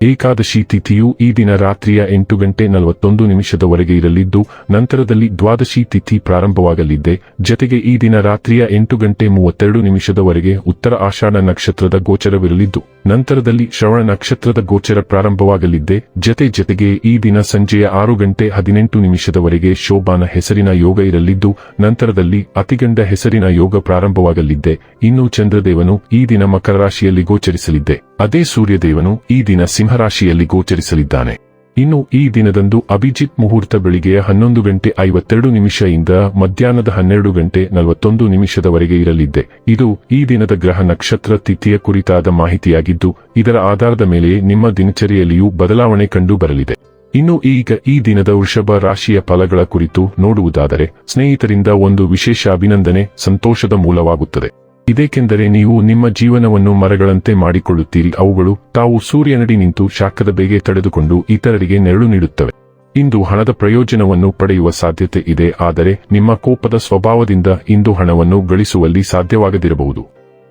ಏಕಾದಶಿ ತಿಥಿಯು ಈ ದಿನ ರಾತ್ರಿಯ ಎಂಟು ಗಂಟೆ ನಲವತ್ತೊಂದು ನಿಮಿಷದವರೆಗೆ ಇರಲಿದ್ದು, ನಂತರದಲ್ಲಿ ದ್ವಾದಶಿ ತಿಥಿ ಪ್ರಾರಂಭವಾಗಲಿದ್ದೆ ಜತೆಗೆ ಈ ದಿನ ರಾತ್ರಿಯ ಎಂಟು ಗಂಟೆ ಮೂವತ್ತೆರಡು ನಿಮಿಷದವರೆಗೆ ಉತ್ತರ ಆಷಾಢ ನಕ್ಷತ್ರದ ಗೋಚರವಿರಲಿದ್ದು, ನಂತರದಲ್ಲಿ ಶ್ರವಣ ನಕ್ಷತ್ರದ ಗೋಚರ ಪ್ರಾರಂಭವಾಗಲಿದ್ದೆ ಜತೆ ಜತೆಗೆ ಈ ದಿನ ಸಂಜೆಯ ಆರು ಗಂಟೆ ಹದಿನೆಂಟು ನಿಮಿಷದವರೆಗೆ ಶೋಭಾನ ಹೆಸರಿನ ಯೋಗ ಇರಲಿದ್ದು, ನಂತರದಲ್ಲಿ ಅತಿಗಂಡ ಹೆಸರಿನ ಯೋಗ ಪ್ರಾರಂಭವಾಗಲಿದ್ದೆ ಇನ್ನು ಚಂದ್ರದೇವನು ಈ ದಿನ ಮಕರ ರಾಶಿಯಲ್ಲಿ ಗೋಚರಿಸಲಿದ್ದೆ ಅದೇ ಸೂರ್ಯದೇವನು ಈ ದಿನ ಸಿಂಹರಾಶಿಯಲ್ಲಿ ಗೋಚರಿಸಲಿದ್ದಾನೆ. ಇನ್ನು ಈ ದಿನದಂದು ಅಭಿಜಿತ್ ಮುಹೂರ್ತ ಬೆಳಿಗ್ಗೆಯ ಹನ್ನೊಂದು ಗಂಟೆ ಐವತ್ತೆರಡು ನಿಮಿಷದಿಂದ ಮಧ್ಯಾಹ್ನದ ಹನ್ನೆರಡು ಗಂಟೆ ನಲವತ್ತೊಂದು ನಿಮಿಷದವರೆಗೆ ಇರಲಿದ್ದೆ. ಇದು ಈ ದಿನದ ಗ್ರಹ ನಕ್ಷತ್ರ ತಿಥಿಯ ಕುರಿತಾದ ಮಾಹಿತಿಯಾಗಿದ್ದು, ಇದರ ಆಧಾರದ ಮೇಲೆ ನಿಮ್ಮ ದಿನಚರಿಯಲ್ಲಿಯೂ ಬದಲಾವಣೆ ಕಂಡು ಬರಲಿದೆ ಇನ್ನು ಈಗ ಈ ದಿನದ ವೃಷಭ ರಾಶಿಯ ಫಲಗಳ ಕುರಿತು ನೋಡುವುದಾದರೆ, ಸ್ನೇಹಿತರಿಂದ ಒಂದು ವಿಶೇಷ ಅಭಿನಂದನೆ, ಸಂತೋಷದ ಮೂಲವಾಗುತ್ತದೆ. ಇದೇಕೆಂದರೆ ನೀವು ನಿಮ್ಮ ಜೀವನವನ್ನು ಮರಗಳಂತೆ ಮಾಡಿಕೊಳ್ಳುತ್ತೀರಿ. ಅವುಗಳು ತಾವು ಸೂರ್ಯನಡಿ ನಿಂತು ಶಾಖದ ಬೇಗೆ ತಡೆದುಕೊಂಡು ಇತರರಿಗೆ ನೆರಳು ನೀಡುತ್ತವೆ. ಇಂದು ಹಣದ ಪ್ರಯೋಜನವನ್ನು ಪಡೆಯುವ ಸಾಧ್ಯತೆ ಇದೆ, ಆದರೆ ನಿಮ್ಮ ಕೋಪದ ಸ್ವಭಾವದಿಂದ ಇಂದು ಹಣವನ್ನು ಗಳಿಸುವಲ್ಲಿ ಸಾಧ್ಯವಾಗದಿರಬಹುದು.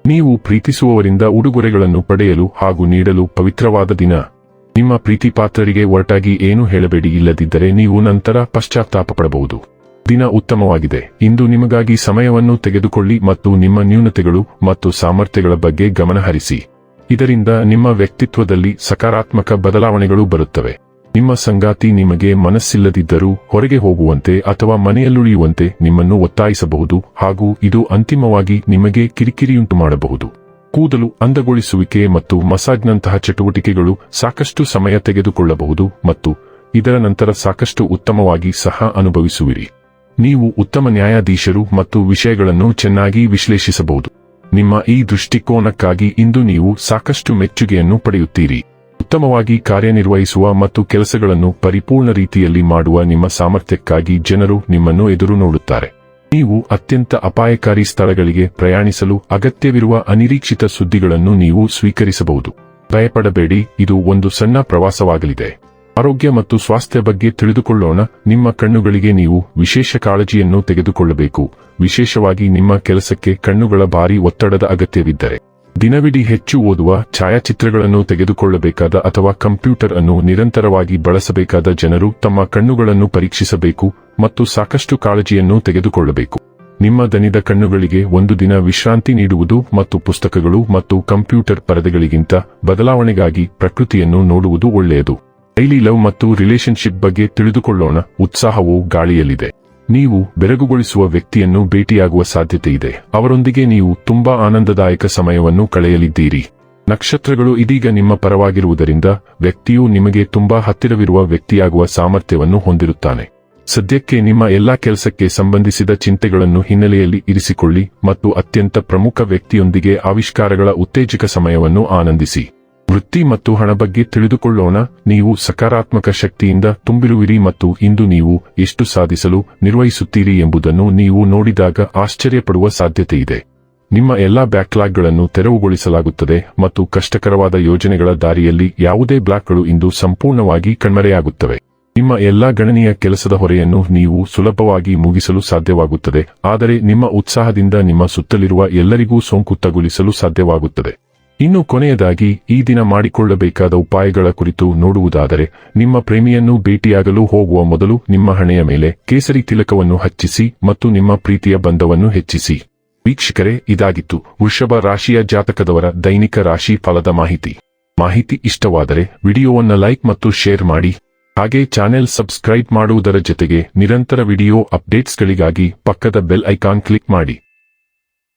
ನೀವು ಪ್ರೀತಿಸುವವರಿಂದ ಉಡುಗೊರೆಗಳನ್ನು ಪಡೆಯಲು ಹಾಗೂ ನೀಡಲು ಪವಿತ್ರವಾದ ದಿನ. ನಿಮ್ಮ ಪ್ರೀತಿಪಾತ್ರರಿಗೆ ಒರಟಾಗಿ ಏನು ಹೇಳಬೇಡಿ, ಇಲ್ಲದಿದ್ದರೆ ನೀವು ನಂತರ ಪಶ್ಚಾತ್ತಾಪ ಪಡಬಹುದು ದಿನ ಉತ್ತಮವಾಗಿದೆ. ಇಂದು ನಿಮಗಾಗಿ ಸಮಯವನ್ನು ತೆಗೆದುಕೊಳ್ಳಿ ಮತ್ತು ನಿಮ್ಮ ನ್ಯೂನತೆಗಳು ಮತ್ತು ಸಾಮರ್ಥ್ಯಗಳ ಬಗ್ಗೆ ಗಮನಹರಿಸಿ. ಇದರಿಂದ ನಿಮ್ಮ ವ್ಯಕ್ತಿತ್ವದಲ್ಲಿ ಸಕಾರಾತ್ಮಕ ಬದಲಾವಣೆಗಳು ಬರುತ್ತವೆ. ನಿಮ್ಮ ಸಂಗಾತಿ ನಿಮಗೆ ಮನಸ್ಸಿಲ್ಲದಿದ್ದರೂ ಹೊರಗೆ ಹೋಗುವಂತೆ ಅಥವಾ ಮನೆಯಲ್ಲುಳಿಯುವಂತೆ ನಿಮ್ಮನ್ನು ಒತ್ತಾಯಿಸಬಹುದು ಹಾಗೂ ಇದು ಅಂತಿಮವಾಗಿ ನಿಮಗೆ ಕಿರಿಕಿರಿಯುಂಟು ಮಾಡಬಹುದು ಕೂದಲು ಅಂದಗೊಳಿಸುವಿಕೆ ಮತ್ತು ಮಸಾಜ್ನಂತಹ ಚಟುವಟಿಕೆಗಳು ಸಾಕಷ್ಟು ಸಮಯ ತೆಗೆದುಕೊಳ್ಳಬಹುದು ಮತ್ತು ಇದರ ನಂತರ ಸಾಕಷ್ಟು ಉತ್ತಮವಾಗಿ ಸಹ ಅನುಭವಿಸುವಿರಿ. ನೀವು ಉತ್ತಮ ನ್ಯಾಯಾಧೀಶರು ಮತ್ತು ವಿಷಯಗಳನ್ನು ಚೆನ್ನಾಗಿ ವಿಶ್ಲೇಷಿಸಬಹುದು. ನಿಮ್ಮ ಈ ದೃಷ್ಟಿಕೋನಕ್ಕಾಗಿ ಇಂದು ನೀವು ಸಾಕಷ್ಟು ಮೆಚ್ಚುಗೆಯನ್ನು ಪಡೆಯುತ್ತೀರಿ. ಉತ್ತಮವಾಗಿ ಕಾರ್ಯನಿರ್ವಹಿಸುವ ಮತ್ತು ಕೆಲಸಗಳನ್ನು ಪರಿಪೂರ್ಣ ರೀತಿಯಲ್ಲಿ ಮಾಡುವ ನಿಮ್ಮ ಸಾಮರ್ಥ್ಯಕ್ಕಾಗಿ ಜನರು ನಿಮ್ಮನ್ನು ಎದುರು ನೋಡುತ್ತಾರೆ ನೀವು ಅತ್ಯಂತ ಅಪಾಯಕಾರಿ ಸ್ಥಳಗಳಿಗೆ ಪ್ರಯಾಣಿಸಲು ಅಗತ್ಯವಿರುವ ಅನಿರೀಕ್ಷಿತ ಸುದ್ದಿಗಳನ್ನು ನೀವು ಸ್ವೀಕರಿಸಬಹುದು. ಭಯಪಡಬೇಡಿ, ಇದು ಒಂದು ಸಣ್ಣ ಪ್ರವಾಸವಾಗಲಿದೆ. ಆರೋಗ್ಯ ಮತ್ತು ಸ್ವಾಸ್ಥ್ಯ ಬಗ್ಗೆ ತಿಳಿದುಕೊಳ್ಳೋಣ. ನಿಮ್ಮ ಕಣ್ಣುಗಳಿಗೆ ನೀವು ವಿಶೇಷ ಕಾಳಜಿಯನ್ನು ತೆಗೆದುಕೊಳ್ಳಬೇಕು. ವಿಶೇಷವಾಗಿ ನಿಮ್ಮ ಕೆಲಸಕ್ಕೆ ಕಣ್ಣುಗಳ ಭಾರಿ ಒತ್ತಡದ ಅಗತ್ಯವಿದ್ದರೆ. ದಿನವಿಡೀ ಹೆಚ್ಚು ಓದುವ, ಛಾಯಾಚಿತ್ರಗಳನ್ನು ತೆಗೆದುಕೊಳ್ಳಬೇಕಾದ ಅಥವಾ ಕಂಪ್ಯೂಟರ್ ಅನ್ನು ನಿರಂತರವಾಗಿ ಬಳಸಬೇಕಾದ ಜನರು ತಮ್ಮ ಕಣ್ಣುಗಳನ್ನು ಪರೀಕ್ಷಿಸಬೇಕು ಮತ್ತು ಸಾಕಷ್ಟು ಕಾಳಜಿಯನ್ನು ತೆಗೆದುಕೊಳ್ಳಬೇಕು. ನಿಮ್ಮ ದನಿದ ಕಣ್ಣುಗಳಿಗೆ ಒಂದು ದಿನ ವಿಶ್ರಾಂತಿ ನೀಡುವುದು ಮತ್ತು ಪುಸ್ತಕಗಳು ಮತ್ತು ಕಂಪ್ಯೂಟರ್ ಪರದೆಗಳಿಗಿಂತ ಬದಲಾವಣೆಗಾಗಿ ಪ್ರಕೃತಿಯನ್ನು ನೋಡುವುದು ಒಳ್ಳೆಯದು. ಡೈಲಿ ಲವ್ ಮತ್ತು ರಿಲೇಶನ್ಶಿಪ್ ಬಗ್ಗೆ ತಿಳಿದುಕೊಳ್ಳೋಣ. ಉತ್ಸಾಹವು ಗಾಳಿಯಲ್ಲಿದೆ. ನೀವು ಬೆರಗುಗೊಳಿಸುವ ವ್ಯಕ್ತಿಯನ್ನು ಭೇಟಿಯಾಗುವ ಸಾಧ್ಯತೆ ಇದೆ. ಅವರೊಂದಿಗೆ ನೀವು ತುಂಬಾ ಆನಂದದಾಯಕ ಸಮಯವನ್ನು ಕಳೆಯಲಿದ್ದೀರಿ. ನಕ್ಷತ್ರಗಳು ಇದೀಗ ನಿಮ್ಮ ಪರವಾಗಿರುವುದರಿಂದ ವ್ಯಕ್ತಿಯು ನಿಮಗೆ ತುಂಬಾ ಹತ್ತಿರವಿರುವ ವ್ಯಕ್ತಿಯಾಗುವ ಸಾಮರ್ಥ್ಯವನ್ನು ಹೊಂದಿರುತ್ತಾನೆ. ಸದ್ಯಕ್ಕೆ ನಿಮ್ಮ ಎಲ್ಲಾ ಕೆಲಸಕ್ಕೆ ಸಂಬಂಧಿಸಿದ ಚಿಂತೆಗಳನ್ನು ಹಿನ್ನೆಲೆಯಲ್ಲಿ ಇರಿಸಿಕೊಳ್ಳಿ ಮತ್ತು ಅತ್ಯಂತ ಪ್ರಮುಖ ವ್ಯಕ್ತಿಯೊಂದಿಗೆ ಆವಿಷ್ಕಾರಗಳ ಉತ್ತೇಜಕ ಸಮಯವನ್ನು ಆನಂದಿಸಿ. ವೃತ್ತಿ ಮತ್ತು ಹಣ ಬಗ್ಗೆ ತಿಳಿದುಕೊಳ್ಳೋಣ. ನೀವು ಸಕಾರಾತ್ಮಕ ಶಕ್ತಿಯಿಂದ ತುಂಬಿರುವಿರಿ ಮತ್ತು ಇಂದು ನೀವು ಎಷ್ಟು ಸಾಧಿಸಲು ನಿರ್ವಹಿಸುತ್ತೀರಿ ಎಂಬುದನ್ನು ನೀವು ನೋಡಿದಾಗ ಆಶ್ಚರ್ಯಪಡುವ ಸಾಧ್ಯತೆ ಇದೆ ನಿಮ್ಮ ಎಲ್ಲಾ ಬ್ಯಾಕ್ಲಾಗ್ಗಳನ್ನು ತೆರವುಗೊಳಿಸಲಾಗುತ್ತದೆ ಮತ್ತು ಕಷ್ಟಕರವಾದ ಯೋಜನೆಗಳ ದಾರಿಯಲ್ಲಿ ಯಾವುದೇ ಬ್ಲಾಕ್ಗಳು ಇಂದು ಸಂಪೂರ್ಣವಾಗಿ ಕಣ್ಮರೆಯಾಗುತ್ತವೆ. ನಿಮ್ಮ ಎಲ್ಲಾ ಗಣನೀಯ ಕೆಲಸದ ಹೊರೆಯನ್ನು ನೀವು ಸುಲಭವಾಗಿ ಮುಗಿಸಲು ಸಾಧ್ಯವಾಗುತ್ತದೆ, ಆದರೆ ನಿಮ್ಮ ಉತ್ಸಾಹದಿಂದ ನಿಮ್ಮ ಸುತ್ತಲಿರುವ ಎಲ್ಲರಿಗೂ ಸೋಂಕು ತಗುಲಿಸಲು ಸಾಧ್ಯವಾಗುತ್ತದೆ. ಇನ್ನು ಕೊನೆಯದಾಗಿ, ಈ ದಿನ ಮಾಡಿಕೊಳ್ಳಬೇಕಾದ ಉಪಾಯಗಳ ಕುರಿತು ನೋಡುವುದಾದರೆ, ನಿಮ್ಮ ಪ್ರೇಮಿಯನ್ನು ಭೇಟಿಯಾಗಲು ಹೋಗುವ ಮೊದಲು ನಿಮ್ಮ ಹಣೆಯ ಮೇಲೆ ಕೇಸರಿ ತಿಲಕವನ್ನು ಹಚ್ಚಿಸಿ ಮತ್ತು ನಿಮ್ಮ ಪ್ರೀತಿಯ ಬಂಧವನ್ನು ಹೆಚ್ಚಿಸಿ. ವೀಕ್ಷಕರೇ, ಇದಾಗಿತ್ತು ವೃಷಭ ರಾಶಿಯ ಜಾತಕದವರ ದೈನಿಕ ರಾಶಿ ಫಲದ ಮಾಹಿತಿ. ಮಾಹಿತಿ ಇಷ್ಟವಾದರೆ ವಿಡಿಯೋವನ್ನು ಲೈಕ್ ಮತ್ತು ಶೇರ್ ಮಾಡಿ. ಹಾಗೆ ಚಾನೆಲ್ ಸಬ್ಸ್ಕ್ರೈಬ್ ಮಾಡುವುದರ ಜೊತೆಗೆ ನಿರಂತರ ವಿಡಿಯೋ ಅಪ್ಡೇಟ್ಸ್ಗಳಿಗಾಗಿ ಪಕ್ಕದ ಬೆಲ್ ಐಕಾನ್ ಕ್ಲಿಕ್ ಮಾಡಿ.